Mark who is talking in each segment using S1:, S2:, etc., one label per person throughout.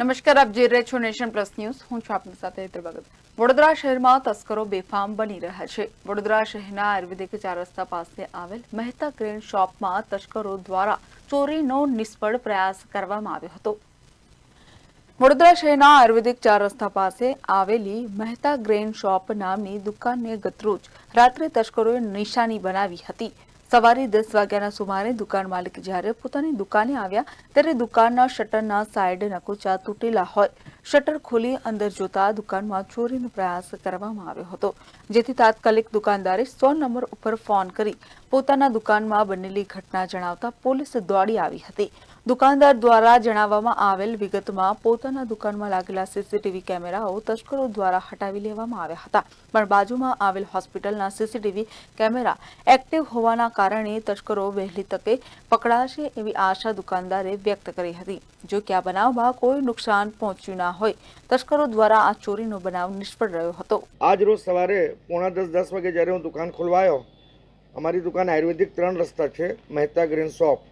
S1: નમસ્કાર, આપ જોઈ રહ્યા છો નેશન પ્લસ ન્યૂઝ. હું છું આપની સાથે હેતર વડોદરા શહેરમાં તસ્કરો બેફામ બની રહ્યા છે. વડોદરા શહેરના આયુર્વેદિક ચાર રસ્તા પાસે આવેલ મહેતા ક્રેન શોપમાં તસ્કરો દ્વારા ચોરીનો નિષ્ફળ પ્રયાસ કરવામાં આવ્યો હતો. વડોદરા શહેરના આયુર્વેદિક ચાર રસ્તા પાસે આવેલી મહેતા ગ્રેન શોપ નામની દુકાનને ગતરોજ રાત્રે તસ્કરોએ નિશાની બનાવી હતી. સવારે દસ વાગ્યાના સુમારે દુકાન માલિક જ્યારે પોતાની દુકાને આવ્યા, ત્યારે દુકાનના શટરના સાઈડ નકુચા તૂટેલા હોય. શટર ખોલી અંદર જોતા દુકાનમાં ચોરીનો પ્રયાસ કરવામાં આવ્યો હતો, જેથી તાત્કાલિક દુકાનદારે સો નંબર ઉપર ફોન કરી પોતાના દુકાનમાં બનેલી ઘટના જણાવતા પોલીસ દોડી આવી હતી. દુકાનદાર દ્વારા જણાવવામાં આવેલ વિગતમાં પોતાના દુકાનમાં લાગેલા સીસીટીવી કેમેરાઓ તસ્કરો દ્વારા હટાવી લેવામાં આવ્યા હતા. પણ બાજુમાં આવેલ હોસ્પિટલના સીસીટીવી કેમેરા એક્ટિવ હોવાના કારણે તસ્કરો વહેલી તકે પકડાશે એવી આશા દુકાનદારે વ્યક્ત કરી હતી. જો કે આ બનાવમાં કોઈ નુકસાન પહોંચ્યું ના હોય, તસ્કરો દ્વારા આ ચોરીનો બનાવ નિષ્ફળ રહ્યો હતો.
S2: આજ રોજ સવારે પોણા દસ દસ વાગે જ્યારે હું દુકાન ખોલવાયો, અમારી દુકાન આયુર્વેદિક ત્રણ રસ્તા છે, મહેતા ગ્રીન શોપ.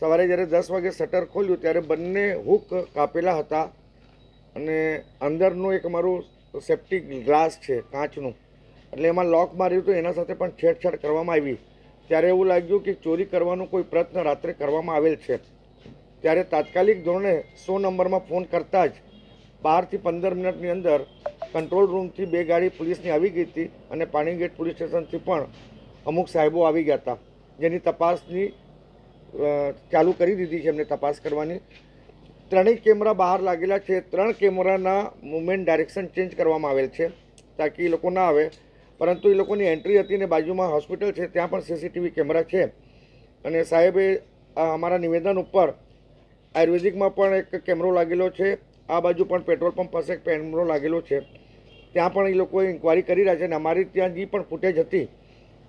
S2: સવારે જ્યારે દસ વાગે શટર ખોલ્યું ત્યારે બંને હુક કાપેલા હતા અને અંદરનું એક અમારું સેફ્ટી ગ્લાસ છે, કાચનું. એટલે એમાં લોક માર્યું તો એના સાથે પણ છેડછાડ કરવામાં આવી. ત્યારે એવું લાગ્યું કે ચોરી કરવાનો કોઈ પ્રયત્ન રાત્રે કરવામાં આવેલ છે. ત્યારે તાત્કાલિક ધોરણે સો નંબરમાં ફોન કરતાં જ બારથી પંદર મિનિટની અંદર કંટ્રોલ રૂમથી બે ગાડી પોલીસની આવી ગઈ હતી અને પાણીગેટ પોલીસ સ્ટેશનથી પણ અમુક સાહેબો આવી ગયા હતા. જેની તપાસની ચાલુ કરી દીધી છે એમને તપાસ કરવાની. ત્રણેય કેમેરા બહાર લાગેલા છે. ત્રણ કેમેરાના મુવમેન્ટ ડાયરેક્શન ચેન્જ કરવામાં આવેલ છે, તાકી એ લોકો ના આવે. પરંતુ એ લોકોની એન્ટ્રી હતી ને બાજુમાં હોસ્પિટલ છે, ત્યાં પણ સીસીટીવી કેમેરા છે. અને સાહેબે અમારા નિવેદન ઉપર આયુર્વેદિકમાં પણ એક કેમેરો લાગેલો છે. આ બાજુ પણ પેટ્રોલ પંપ પાસે એક કેમેરો લાગેલો છે. ત્યાં પણ એ લોકો ઇન્કવાયરી કરી રહ્યા છે અને અમારી ત્યાં જે પણ ફૂટેજ હતી.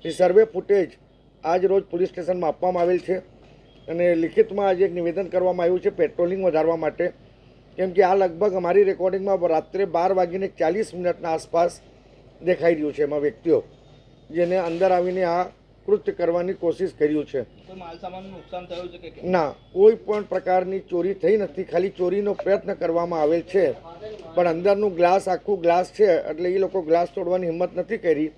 S2: એ સર્વે ફૂટેજ આજ રોજ પોલીસ સ્ટેશનમાં આપવામાં આવેલ છે. અને લિખિતમાં આજે એક નિવેદન કરવામાં આવ્યું છે પેટ્રોલિંગ વધારવા માટે. કેમ કે આ લગભગ અમારી રેકોર્ડિંગમાં રાત્રે બાર વાગીને ચાલીસ મિનિટના આસપાસ દેખાઈ રહ્યું છે એમાં વ્યક્તિઓ જેને અંદર આવીને આ કૃત્ય કરવાની કોશિશ કર્યું છે? ના કોઈ પણ પ્રકારની ચોરી થઈ નથી. ખાલી ચોરીનો પ્રયત્ન કરવામાં આવેલ છે. પણ અંદરનું ગ્લાસ આખું ગ્લાસ છે એટલે એ લોકો ગ્લાસ તોડવાની હિંમત નથી કરી.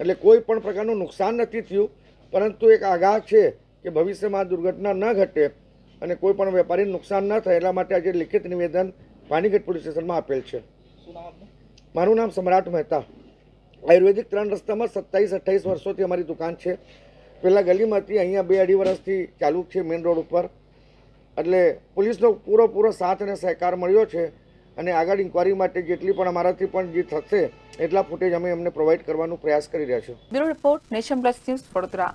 S2: એટલે કોઈ પણ પ્રકારનું નુકસાન નથી થયું. પરંતુ એક આગાહ છે કે ભવિષ્યમાં આ દુર્ઘટના ન ઘટે અને કોઈ પણ વેપારીને નુકસાન ન થાય, એટલા માટે આજે લિખિત નિવેદન પાનીગઢ પોલીસ સ્ટેશનમાં આપેલ છે. મારું નામ સમ્રાટ મહેતા. આયુર્વેદિક ત્રણ રસ્તામાં સત્તાવીસ, અઠ્ઠાવીસ વર્ષોથી અમારી દુકાન છે. પહેલાં ગલીમાં હતી, અહીંયા બે અઢી વર્ષથી ચાલુ છે મેઇન રોડ ઉપર. એટલે પોલીસનો પૂરો સાથ અને સહકાર મળ્યો છે અને આગળ ઇન્કવાયરી માટે જેટલી પણ અમારાથી પણ જે થશે, એટલા ફૂટેજ અમે એમને પ્રોવાઈડ કરવાનો પ્રયાસ કરી રહ્યા છીએ.
S1: Bureau report nation plus news Vadodara.